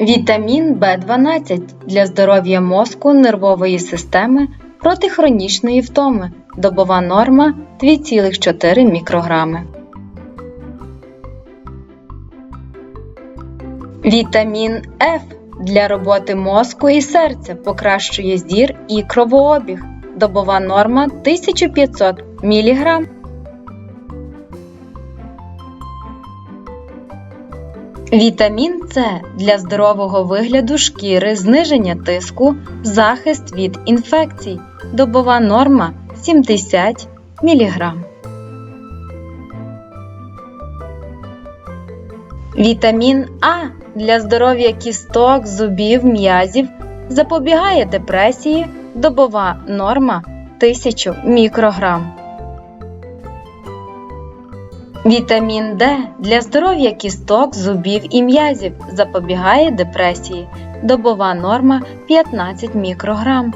Вітамін В12 для здоров'я мозку, нервової системи проти хронічної втоми. Добова норма 2,4 мікрограми. Вітамін Ф для роботи мозку і серця покращує зір і кровообіг. Добова норма 1500 мг. Вітамін С для здорового вигляду шкіри, зниження тиску, захист від інфекцій. Добова норма 70 мг. Вітамін А для здоров'я кісток, зубів, м'язів запобігає депресії. Добова норма 1000 мікрограм. Вітамін Д для здоров'я кісток, зубів і м'язів запобігає депресії. Добова норма 15 мікрограм.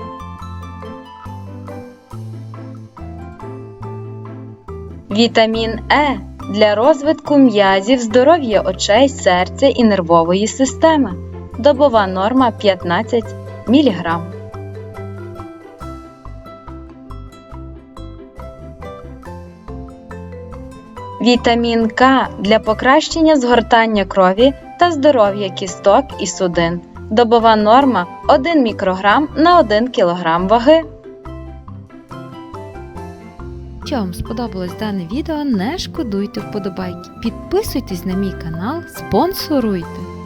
Вітамін Е для розвитку м'язів, здоров'я очей, серця і нервової системи. Добова норма 15 мг. Вітамін К для покращення згортання крові та здоров'я кісток і судин. Добова норма 1 мікрограм на 1 кілограм ваги. Якщо вам сподобалось дане відео, не шкодуйте вподобайки. Підписуйтесь на мій канал, спонсоруйте.